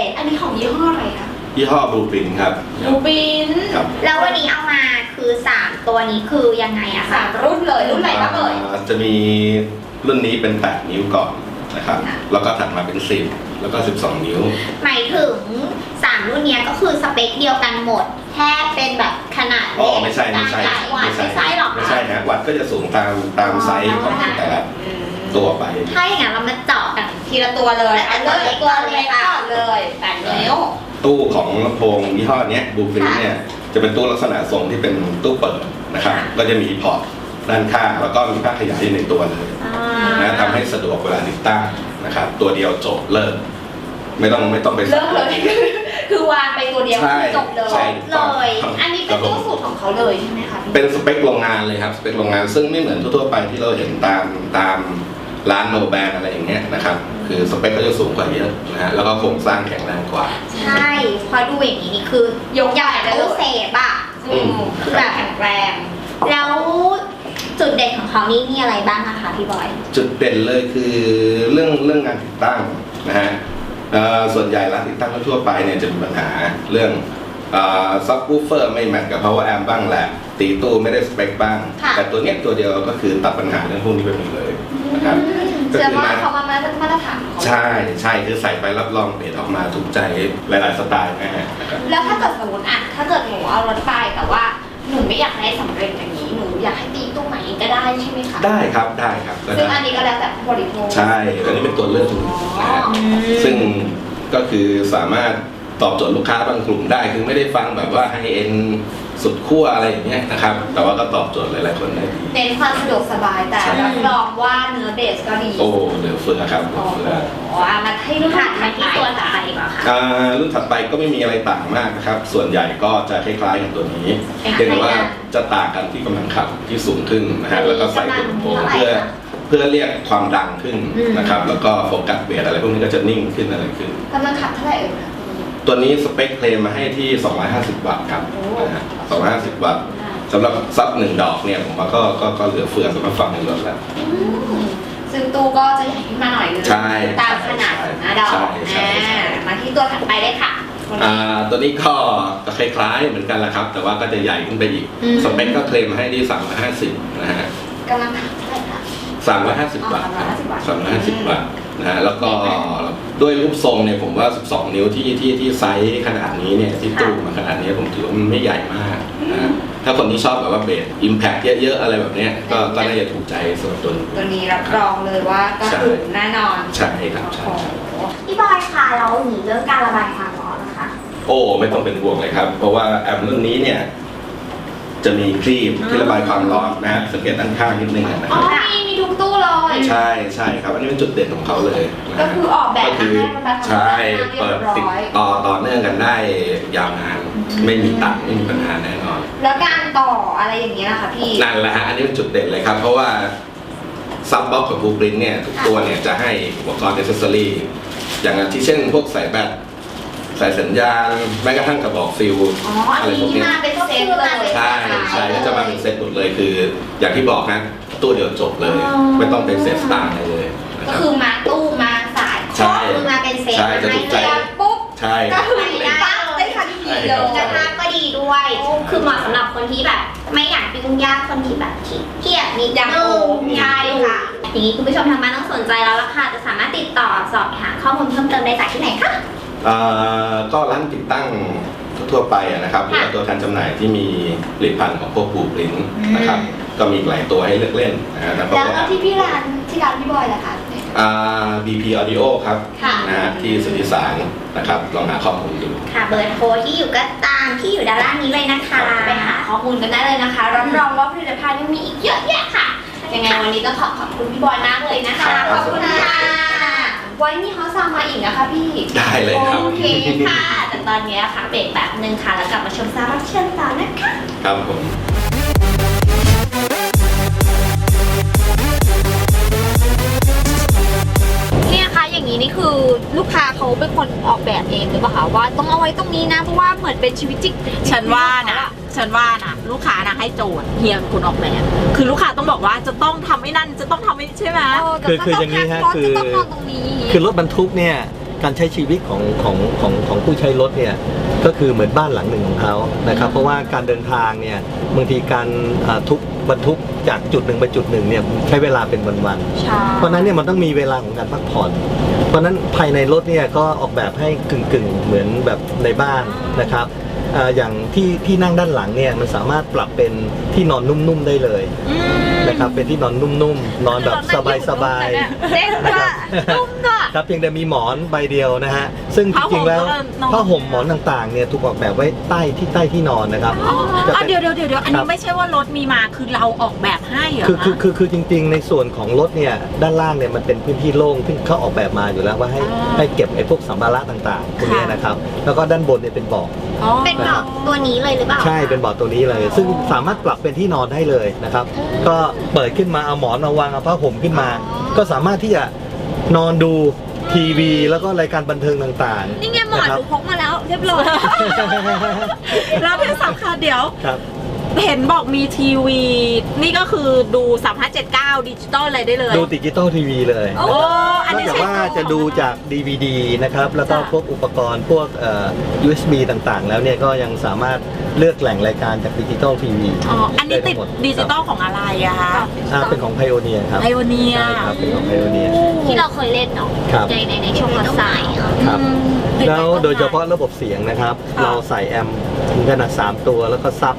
อกซ์สำเร็จอันนี้ของยี่ห้ออะไรคะยี่ห้อบลูปรินครับ บูบินครับ แล้ววันนี้เอามาคือ 3 ตัวนี้คือยังไงอะสาคะ มรุ่นเลยรุ่นไหนบ้างเอ่ย อ่าจะมีรุ่นนี้เป็น 8 นิ้วก่อนนะครับ ค่ะ แล้วก็ถัดมาเป็น 10 แล้วก็ 12 นิ้ว หมายถึง 3 รุ่นเนี้ยก็คือสเปคเดียวกันหมด แค่เป็นแบบขนาดอ๋อ เล็กไม่ใช่ ไม่ใช่ กลางวัดไม่ใช่หรอกไม่ใช่นะวัดก็จะสูงตามตามไซส์ของแต่ละ ตัวไป ถ้าอย่างนั้นเรามาเจาะกันทีละตัวเลยอัอันนเล็เล็กกตัวตัวเล็เล็กกก่ก่ออนนเลยแปดนิ้ว ตู้ของลำโพงยี่ห้อเนี้ยบลูปรินเนี่ยจะเป็นตู้ลักษณะทรงที่เป็นตู้เปิดนะครับ ก็จะมีพอร์ตด้านข้างแล้วก็มีภาคขยายในตัวเลยอ่านะทำให้สะดวกเวลาติดตั้งนะครับ ตัวเดียวจบเลิกไม่ต้องไม่ต้องไปเริ่มเลย คือวางไปตัวเดียวใช่คือจบเลยใช่ถูกต้องเลย อันนี้เป็นตู้สูตรของเขาเลยใช่ไหมคะพี่เป็นสเปคโรงงานเลยครับสเปคโรงงานซึ่งไม่เหมือนทั่วๆไปที่เราเห็นตามตาม ร้านโนแบรนด์อะไรอย่างเงี้ยนะครับ คือสเปคก็จะสูงกว่าเยอะนะฮะแล้วก็โครงสร้างแข็งแรงกว่า ใช่พอดูอย่างนี้นี่คือยกใหญ่ได้เลตู้ยเซฟอะอืมคือแบบแข็งแรง แล้วจุดเด่นของเขานี่มีอะไรบ้างอะคะพี่บอย จุดเด่นเลยคือเรื่องเรื่องงานติดตั้งนะฮะเอ่อส่วนใหญ่ร้านติดตั้งทั่วๆไปเนี่ยจะมีปัญหาเรื่องซับวูฟเฟอร์ไม่แมทกับ power amp บ้างแหละ ตีตู้ไม่ได้สเปคบ้าง ค่ะ แต่ตัวเนี้ยตัวเดียวก็คือตัดปัญหาเรื่องพวกนี้ไปหมดเลยนะครับ ก็เชื่อคือว่ามาเขามามาตรฐานของเขาใช่ใช่คือใส่ไปรับรองเปลี่ยนออกมาถูกใจหลายๆสไตล์นะฮะนะครับแล้วถ้าเกิดสมมติอะถ้าเกิดหนูเอารถไปแต่ว่าหนูไม่อยากได้สำเร็จอย่างนี้หนูอยากให้ตีตู้ใหม่ก็ได้ใช่ไหมคะได้ครับได้ครับก็ซึ่งได้อันนี้ก็แล้วแต่ผู้บริโภค ใช่อันนี้เป็นตัวเลือกหนึ่งนะฮะซึ่งก็คือสามารถตอบโจทย์ลูกค้าบางกลุ่มได้ คือไม่ได้ฟังแบบว่าให้เอ็น สุดขั้วอะไรอย่างเงี้ยนะครับ แต่ว่าก็ตอบโจทย์หลายๆคนได้ดี เน้นความสะดวกสบายแต่ใช่รับรองว่าเนื้อเบสก็ดีโอ้เหลือเฟือครับเหลืโอ้อโหเฟืออะมาให้ลูกถัค้าดมาที่ตัวถัดไปดีกว่าค่ะ อ่ารุ่นถัดไปก็ไม่มีอะไรต่างมากนะครับ ส่วนใหญ่ก็จะคล้ายๆกับตัวนี้คล้ายๆเพียงแต่ว่าจะต่างกันที่กำลังขับที่สูงขึ้นนะฮะ แล้วก็ใส่ตัวลำโพงเพื่อเพื่อเรียกความดังขึ้นนะครับ แล้วก็โฟกัสเบสอะไรพวกนี้ก็จะนิ่งขึ้นอะไรขึ้น กำลังขับเท่าไหร่เอ่ยคะ ตัวนี้สเปคเพลมมาให้ที่ 250 วัตต์ครับโอ้นะฮะ250 วัตต์สำหรับซับหนึ่งดอกเนี่ยผมว่าก็ก็ก็เหลือเฟือสำหรับฝั่งในรถแล้วอืมซึ่งตู้ก็จะใหญ่ขึ้นมาหน่อยนึงใช่ตามขนาดของหน้าดอกใช่ใช่ใช่อ่ามาที่ตัวถัดไปเลยค่ะวันอ่นี้าตัวนี้ก็ก็คล้ายๆเหมือนกันแหละครับ แต่ว่าก็จะใหญ่ขึ้นไปอีก อืม สเปคก็เคลมมาให้ที่ 350 นะฮะ กำลังขับเท่าไหร่คะ 350 วัตต์ครับอ๋อ350 350 วัตต์ นะฮะแล้วก็ด้วยรูปทรงเนี่ยผมว่า 12 นิ้วที่ที่ที่ไซส์ขนาดนี้เนี่ยที่ตู้มาขนาดนี้ผมถือว่ามันไม่ใหญ่มากนะฮะถ้าคนที่ชอบแบบว่าเบสอิมแพคเยอะๆ อะไรแบบเนี้ยก็ก็น่าจะถูกใจสำหรับตัวนี้ตัวนี้รับรองเลยว่าก็ใช่ถูกแน่นอนใช่ครับใช่โอ้โหพี่บอยคะเราหนีเรื่องการระบายความร้อนนะคะ โอ้ไม่ต้องเป็นห่วงเลยครับ เพราะว่าแอมรุ่นนี้เนี่ย จะมีครีมที่ระบายความร้อนนะฮะสังเกตด้านข้างนิดนึงนะอ๋คอรับมีมีทุกตู้เลย ใช่ใช่ครับ อันนี้เป็นจุดเด่นของเขาเลยนะก็ฮะคือออกแบบก็มาคือให้มันแบบใช่เรีเปิยดบร้ติดอย ต่อต่อเนื่องกันได้ยาวนานไม่มีตัดไม่มีปัญหาแน่นอน แล้วการต่ออะไรอย่างเงี้ยนะคะพี่ นั่นแหละฮะ อันนี้เป็นจุดเด่นเลยครับ เพราะว่าซับบ็อกของบูปรินเนี่ย ทุกตัวเนี่ยจะให้อุปกรณ์เอเซอรี่อย่างที่เช่นพวกสายแบต สายสัญญาณแม้กระทั่งกระบอกฟิลอ๋ออันนี้มาเป็นเซตเลยใช่ใช่ก็จะมาเป็นเซตหมดเลยคือ อย่างที่บอกนะตู้เดียวจบเลยไม่ต้องเป็นเซตสตางค์อะไรเลยนะก็ครับ คือมาตู้มาสายใช่คือมาเป็นเซตใช่มาจะให้ถูกใจเลือกปุ๊บใช่ ก็คือไปได้ตั้งได้ทันทีเลใช่กระยทะก็ดีด้วยโอ้คือเหมาะสำหรับคนที่แบบ ไม่อยากยุ่งยากคนที่แบบขี้เกียจนิดอยากนึโอ้งใช่ค่ะ อย่างนี้คุณผู้ชมทางบ้านต้องสนใจแล้วล่ะค่ะ จะสามารถติดต่อสอบถามข้อมูลเพิ่มเติมได้จากที่ไหนคะเอ่อ ก็ร้านติดตั้งทั่วๆไปอะนะครับหรือว่าตัวแทนจำหน่ายที่มีผลิตภัณฑ์ของพวกบูปรินนะครับ ก็มีหลายตัวให้เลือกเล่นนะฮะแต่เพราะแล้วว่าที่พี่ร้านที่ร้านพี่บอยล่ะคะอ่า BP Audio ครับค่ะ นะฮะที่สุทธิสารนะครับลองหาข้อมูลดู ค่ะเบอร์โทรที่อยู่ก็ตามที่อยู่ด้านล่างนี้เลยนะคะไปหาข้อมูลกันได้เลยนะคะรับรองว่าผลิตภัณฑ์ยังมีอีกเยอะแยะค่ะยังไงวันนี้ต้องขอขอบคุณพี่บอยมากเลยนะคะขอบคุณค่ะ ไว้มีฮอสซามาอีกนะคะพี่ได้เลยครับโอเคค่ะ แต่ตอนนี้ค่ะเบรกแบบนึงค่ะ แล้วกลับมาชมซารับเชิญต่อนะคะ ครับผม นี่ยคะอย่างนี้นี่คือลูกค้าเขาเป็นคนออกแบบเองหรือเปล่าคะว่าต้องเอาไว้ว้ตรงนี้นะเพราะว่าเหมือนเป็นชีวิตจริงฉันว่านะ ฉันว่านะลูกค้านะให้โจทย์เฮียเป็นคนออกแบบ คือลูกค้าต้องบอกว่าจะต้องทำไอ้นั่นจะต้องทำไอ้นี่ใช่ไหมเคือคืออย่างนี้ฮะรถคือจะต้องนอนตรงนี้ คือรถบรรทุกเนี่ย การใช้ชีวิตของของของของผู้ใช้รถเนี่ยก็คือเหมือนบ้านหลังหนึ่งของเขานะครับเพราะว่าการเดินทางเนี่ยบางทีการอ่าทุกบรรทุกจากจุดหนึ่งไปจุดหนึ่งเนี่ยใช้เวลาเป็นวันๆใช่เพราะฉะนั้นเนี่ยมันต้องมีเวลาของการพักผ่อน เพราะฉะนั้นภายในรถเนี่ยก็ออกแบบให้กึ่งๆ เหมือนแบบในบ้านนะครับอ่าอย่างที่ที่นั่งด้านหลังเนี่ยมันสามารถปรับเป็นที่นอนนุ่มๆได้เลยนะครับเป็นที่นอนนุ่มๆนอนแบบสบายๆเด้งด้วยนุ่มด้วย ครับเพียงแต่มีหมอนใบเดียวนะฮะซึ่งจผ้าห่มริงๆแล้วก็นอนผ้าห่มหมอนต่างๆเนี่ยถูกออกแบบไว้ใต้ที่ใต้ที่นอนนะครับอ๋อจะอะเป็น เดี๋ยวเดี๋ยวเดี๋ยวเดี๋ยวอันครันี้บ ไม่ใช่ว่ารถมีมาคือเราออกแบบให้เหรอคือคือคะ คือคือจริงๆ ในส่วนของรถเนี่ยด้านล่างเนี่ยมันเป็นพื้นที่โล่งที่เขาออกแบบมาอยู่แล้วว่าให้อ่า ให้เก็บไอ้พวกสัมภาระต่างๆพวกเนี้ยค่ะนะครับ แล้วก็ด้านบนเนี่ยเป็นเบาะอ๋อเป็นเบาะตัวนี้เลยหรือเปล่าใช่เป็นเบาะตัวนี้เลย ซึ่งสามารถปรับเป็นที่นอนได้เลยนะครับ ก็เปิดขึ้นมาเอาหมอนมาวางเอาผ้าห่มขึ้นมา ก็สามารถที่จะ นอนดูทีวีแล้วก็รายการบันเทิงต่างๆนี่ไงหมอนะคหรับ นูพกมาแล้ว เรียบร้อย แล้วที่สำคัญเดี๋ยว ครับ เห็นบอกมีทีวี นี่ก็คือดู3579ดิจิตอลเลยได้เลย ดูดิจิตอลทีวีเลยโอ้ อันนอกนี้จากใช้ว่าตัวจะดูจาก DVD นะครับ แล้วก็ค่ะพวกอุปกรณ์พวกเอ่อ USB ต่างๆ แล้วเนี่ยก็ยังสามารถเลือกแหล่งรายการจากดิจิตอลทีวีอ๋อ อันนี้ติดได้ทั้งหมดดิจิตอลของอะไรอะคะเป็นของ Pioneer ครับไอโอเนีย ใช่ครับเป็นของ Pioneer ที่เราเคยเล่นเนาะครับ ในในในช่วงรถสายอะ ครับ แล้วโดยเฉพาะระบบเสียงนะครับค่ะเราใส่แอมป์ถึงขนาด 3 ตัวแล้วก็ซับ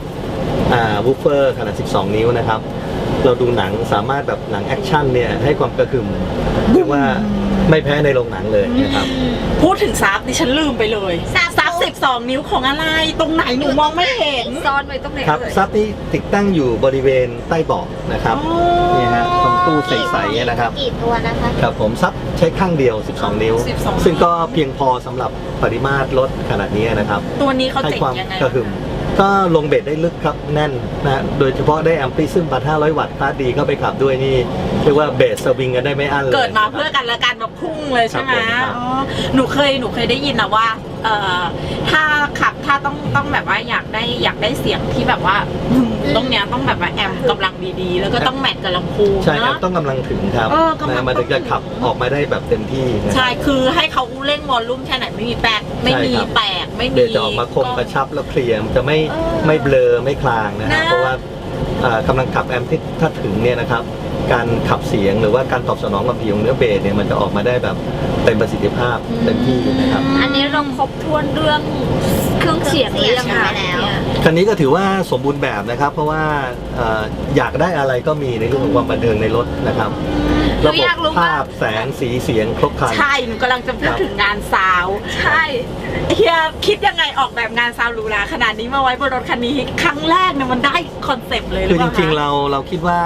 อ่าวูฟเฟอร์ขนาด 12 นิ้วนะครับ เราดูหนังสามารถแบบหนังแอคชั่นเนี่ยให้ความกระหึ่มเรียกว่าไม่แพ้ในโรงหนังเลยนะครับ พูดถึงซับดิฉันลืมไปเลยซับ ซับ12นิ้วของอะไร ตรงไหนหนูมองไม่เห็น ซ่อนไว้ตรงไหนครับเอ่ย ซับนี้ติดตั้งอยู่บริเวณใต้เบาะนะครับอ๋อ นี่ฮะตรงตู้ใสๆเนี่ยนะครับ กี่ตัวนะคะ ครับผมซับใช้ข้างเดียว 12 นิ้ว 12 ซึ่งก็เพียงพอสำหรับปริมาตรรถขนาดนี้นะครับ ตัวนี้เขาให้เจ๋งความยังไงกระหึ่ม ก็ลงเบสได้ลึกครับแน่นนะฮะโดยเฉพาะได้แอมพลิซึมปัด500 วัตต์คลาสดีเข้าไปขับด้วยนี่เรียกว่าเบสสวิงกันได้ไม่อั้นเลย เกิดมาเพื่อกันและกันแบบพุ่งเลยใช่ไหมครับผมครับ อ๋อหนูเคยหนูเคยได้ยินนะว่า เอ่อถ้าขับถ้าต้องต้องแบบว่าอยากได้อยากได้เสียงที่แบบว่าบึ้มตรงเนี้ยต้องแบบว่าแอมป์กำลังดีๆ แล้วก็ต้องแมทกับลำโพงใช่ครับนะต้องกำลังถึงครับเออกำลัง นะมันถึงจะขับออกมาได้แบบเต็มที่นะ ใช่คือให้เขาเร่งวอลลุ่มแค่ไหนไม่มีแปลกไม่มีใช่ครับ แปลกไม่มีเบสจะออกมาคมกระชับแล้วเคลียร์มันจะไม่เออไม่เบลอไม่คลางนะฮะนะ เพราะว่าอ่ากำลังขับแอมที่ถ้าถึงเนี่ยนะครับ การขับเสียงหรือว่าการตอบสนองกับผิวเนื้อเบสเนี่ยมันจะออกมาได้แบบเต็มประสิทธิภาพเต็มที่นะครับ อันนี้เราครบถ้วนเรื่องเครื่องเสียงหรือยังคะไปแล้วเนี่ยคันนี้ก็ถือว่าสมบูรณ์แบบนะครับ เพราะว่าเอ่ออยากได้อะไรก็มีในเรื่องของความบันเทิงในรถนะครับหนูระบอบยากรู้ภาว่าพแสงสีเสียงครบครันใช่หนูกำลังจะพูดถึงงานซาวด์ใช่เฮียคิดยังไงออกแบบงานซาวด์หรูหราขนาดนี้มาไว้บนรถคันนี้ครั้งแรกเนี่ยมันได้คอนเซปต์เลยหรืคืออเปจล่าริงๆคะเราเราคิดว่า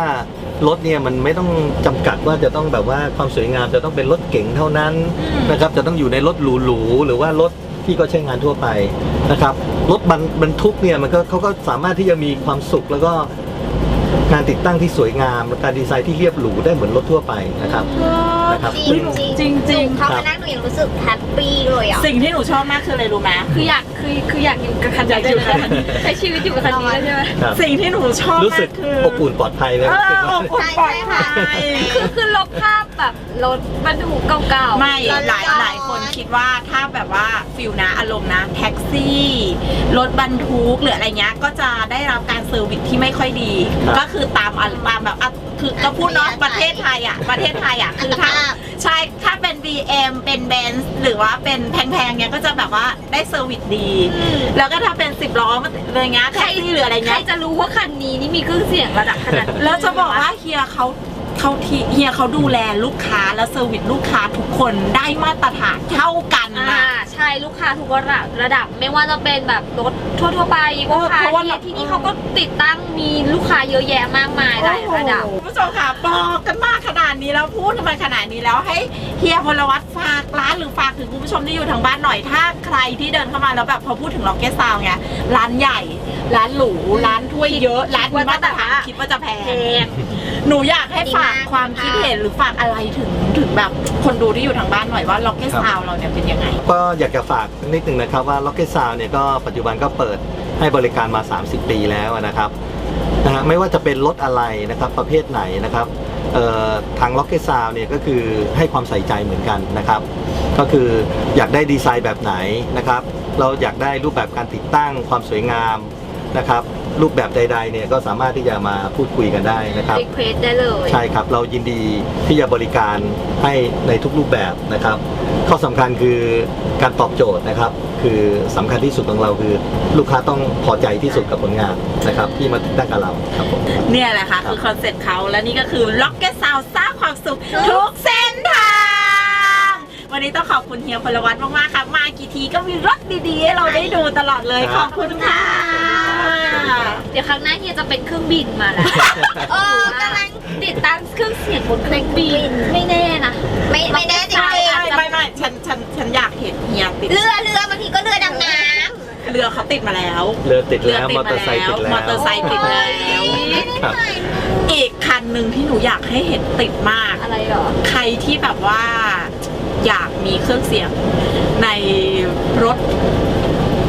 รถเนี่ยมันไม่ต้องจำกัดว่าจะต้องแบบว่าความสวยงามจะต้องเป็นรถเก๋งเท่านั้นอืมนะครับจะต้องอยู่ในรถหรูๆหรือว่ารถที่ก็ใช้งานทั่วไปนะครับรถบรรบรรทุกเนี่ยมันก็เขาก็สามารถที่จะมีความสุขแล้วก็งานติดตั้งที่สวยงามการดีไซน์ที่เรียบหรูได้เหมือนรถทั่วไปนะครับ นะครับ จริงซึ่งจริงจริงๆ เขามานั่งหนูยังรู้สึกแฮปปี้เลยอะ สิ่งที่หนูชอบมากคืออะไรรู้ไหม คืออยากคือคืออยากอยู่กับคันนี้ได้เลยใช้ชีวิตอยู่กับคันนี้เลยใช่ไหมครับ สิ่งที่หนูชอบรู้มาสึกกคืออบอุ่นปลอดภัยเลยเอรู้สึอกว่าอบอุ่นปลอดภัยคือคือลบภาพแบบรถบรรทุกเก่าๆไม่ร้อนๆ หลายหลายคนคิดว่าถ้าแบบว่าฟิลนะอารมณ์นะ แท็กซี่รถบรรทุกหรืออะไรเงี้ยก็จะได้รับการเซอร์วิสที่ไม่ค่อยดี ครับก็คือตามอะตามแบบอะคือก็พูดเนาะประเทศไทยอะ ประเทศไทยอะคือถ้าใช่ถ้าเป็น BM เป็น Benz หรือว่าเป็นแพงๆเนี้ยก็จะแบบว่าได้เซอร์วิสดี แล้วก็ถ้าเป็น10ล้อมันอะไรเงี้ยแท็กซี่หรืออะไรใครเงี้ยจะรู้ว่าคันนี้นี่มีเครื่องเสียงระดับขนาดนี้แล้วจะบอกว่าเฮียเขาเขาทีเฮียเขาดูแลลูกค้าและเซอร์วิสลูกค้าทุกคนได้มาตรฐานเท่ากันอ่านะใช่ลูกค้าทุกระดับระดับ ไม่ว่าจะเป็นแบบรถทั่วๆไปลูกค้าเพราะว่าที่ที่นี่เขาก็ติดตั้งมีลูกค้าเยอะแยะมากมายหลายระดับโอ้โหคุณ ผู้ชมค่ะบอกกันมากขนาดดนี้แล้วพูดมาขนาดนี้แล้วให้เฮียพลวัตฝากร้านหรือฝากถึงคุณผู้ชมที่อยู่ทางบ้านหน่อยถ้าใครที่เดินเข้ามาแล้วแบบพอพูดถึงล็อกเก็ตซาวไงร้านใหญ่ ร้านหรูร้านถ้วยเยอะร้านมีมาตรฐานคิดว่าจะแพงหนูอยากให้ฝากความคิดเห็นหรือฝากอะไรถึงถึงแบบคนดูที่อยู่ทางบ้านหน่อยว่าล็อกเก็ตซาวเราเนี่ยเป็นยังไง ก็อยากจะฝากนิดหนึ่งนะครับว่า Rocket Sound เนี่ยก็ปัจจุบันก็เปิดให้บริการมา 30 ปีแล้วนะครับ นะฮะไม่ว่าจะเป็นรถอะไรนะครับประเภทไหนนะครับเอ่อทาง Rocket Sound เนี่ยก็คือให้ความใส่ใจเหมือนกันนะครับ ก็คืออยากได้ดีไซน์แบบไหนนะครับ เราอยากได้รูปแบบการติดตั้งความสวยงามนะครับ รูปแบบใด ๆ เนี่ยก็สามารถที่จะมาพูดคุยกันได้นะครับรีเควสได้เลย ใช่ครับ เรายินดีที่จะบริการให้ในทุกรูปแบบนะครับ ข้อสำคัญคือการตอบโจทย์นะครับ คือสำคัญที่สุดของเราคือลูกค้าต้องพอใจที่สุดกับผลงานนะครับ ที่มาติดตั้งกับเราครับผมเนี่ยแหละค่ะครับคือคอนเซ็ปต์เขาและนี่ก็คือ Rocket Sound สร้างความสุขทุกเส้นทาง วันนี้ต้องขอบคุณเฮียพลวัตมากๆค่ะมากี่ทีก็มีรถดีๆให้เราได้ดูตลอดเลยขอบคุณค่ะเดี๋ยวครั้งหน้าเฮียจะเป็นเครื่องบินมาแล้วเออกำลังติดตั้งเครื่องเสียงบนเครื่องบินไม่แน่นะไม่ไม่แน่ ฉันฉันฉันอยากเห็นเฮียติดเรือเรือบางทีก็เรือดำน้เรือเขาติดมาแล้ว เรือติดเรือแล้วติดมอเตอร์ไซค์ติดแล้ว มอเตอร์ไซค์ติดแล้ว ครับอีกคันหนึ่งที่หนูอยากให้เห็นติดมากำอะไรเหรอ ใครที่แบบว่าอยากมีเครื่องเสียงในรถ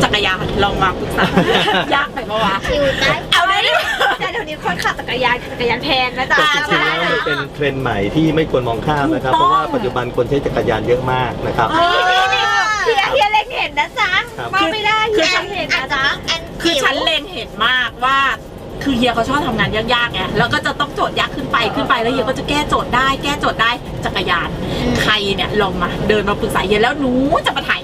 จักรยานลองมาปรึกษา ยากไปปะวะ คิวได้เอาได้ดิแต่เดี๋ ยวนี้คนขับจักรยานจักรยานแพงนะจ๊ะแต่จริงๆแล้วมันเป็นเทรนด์ใหม่ที่ไม่ควรมองข้ามนะครับ เพราะว่าปัจจุบันคนใช้จักรยานเยอะมากนะครับนี่นี่นี่เฮียเฮียเล็งเห็นนะจ๊ะครับมองไม่ได้คืเฮีอยฉันเห็นนะจ๊ะคือฉันเล็งเห็นมากว่าคือเฮียเขาชอบทำงานยากๆไงแล้วก็จะต้องโจทย์ยากขึ้นไปขึ้นไปแล้วเฮียก็จะแก้โจทย์ได้ แก้โจทย์ได้จักรยาน ใครเนี่ยลองมาเดินมาปรึกษาเฮียแล้วหนูจะมาถ่ายรายการให้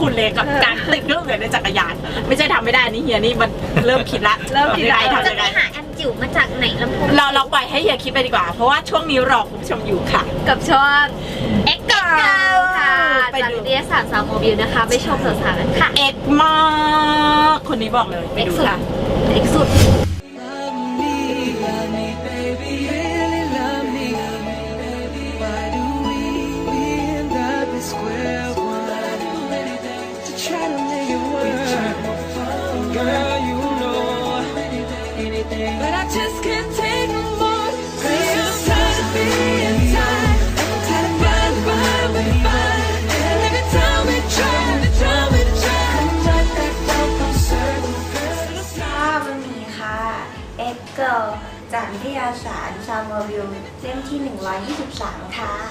คุณเลยกับการติดเครื่องเสียงในจักรยาน ไม่ใช่ทำไม่ได้นี่เฮียนี่มันเริ่มคิดละเริ่มคิดแล้วทำจะยังไปไงหาแอมจิ๋วมาจากไหนลำโพงเราเราปล่อยให้เฮียคิดไปดีกว่า เพราะว่าช่วงนี้รอคุณผู้ชมอยู่ค่ะ กับช่วง X Girl ค่ะไปจากดู นิตยสารซาวโมบิลนะคะ ไปชมสาวๆกันค่ะเอ็กซ์มากคนนี้บอกเลยไปดูค่ะ X สุด ที่ 123 ค่ะ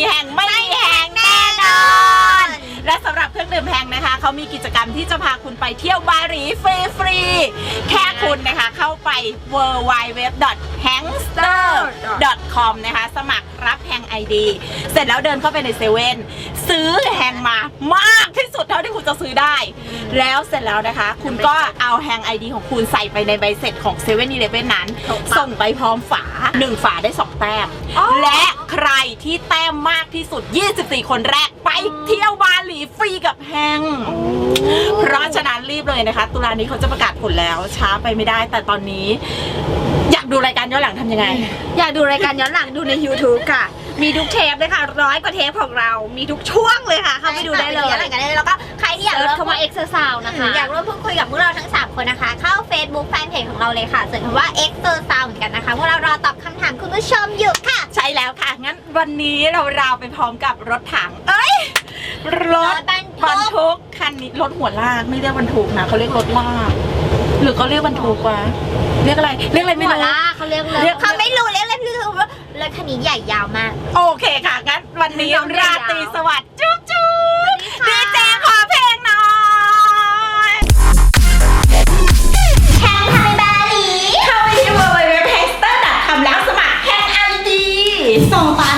มีแห่งไม่มีแห่งแน่นอน และสำหรับเครื่องดื่มแพงนะคะ เขามีกิจกรรมที่จะพาคุณไปเที่ยวบาหลีฟรีฟรีๆแค่คุณนะคะเข้าไป w w w h a n g s t e r com นะคะ สมัครรับแฮงไอดีเสร็จแล้วเดินเข้าไปในเซเว่นซื้อแฮงมามาก เท่าที่คุณจะซื้อได้ แล้วเสร็จแล้วนะคะ คุณก็เอาแฮงไอดีของคุณใส่ไปในใบเสร็จของ7 e เ e ่ e อนั้น ส่งไปพร้อมฝา 1 ฝาได้ 2 แต้ม และใครที่แต้มมากที่สุด 24 คนแรกไปเที่ยวบาหลีฟรีกับแฮงเพราะฉะนั้นรีบเลยนะคะ ตุลานี้เขาจะประกาศผลแล้วช้าไปไม่ได้ แต่ตอนนี้ อยากดูรายการย้อนหลังทำยังไง อยากดูรายการย้อนหลังดูใน YouTube ค่ะ มีทุกเทปเลยค่ะร้อยกว่าเทปของเรา มีทุกช่วงเลยค่ะ เข้าไปดูได้เลยอะไรกันได้แล้วก็ใครที่อยากเซิร์ชร่วมเข้ามา X ซาวนะคะ อยากร่วมพูดคุยกับพวกเราทั้ง 3 คนนะคะ เข้า Facebook แฟนเพจของเราเลยค่ะเสิร์ชคำว่า X o Sound เหมือนกันนะคะพวกเรารอตอบคำถามคุณผู้ชมอยู่ค่ะ ใช่แล้วค่ะ งั้นวันนี้เราราวไปพร้อมกับรถถัง เอ้ยรถรถบรรทุก บรรทุกคันนี้รถหัวลากไม่เรียกบรรทุกนะเขาเรียกรถลาก หรือเขาเรียกบรรทุกวะเรียกอะไร เรียกอะไรไม่รู้เขาเรียก เขาไม่รู้เรียกอะไรไม่รู้รถคันนี้ใหญ่ยาวมาก โอเคค่ะงั้นวันนี้ราตรีสวัสดิ์จุ๊บจุ๊บดีเจขอเพลงหน่อย แข่งทำบาหลีเข้าไปที่เว็บไซต์แฮสเตอร์ดัทคำแล้วสมัครแฮงไอดีส่งต่อ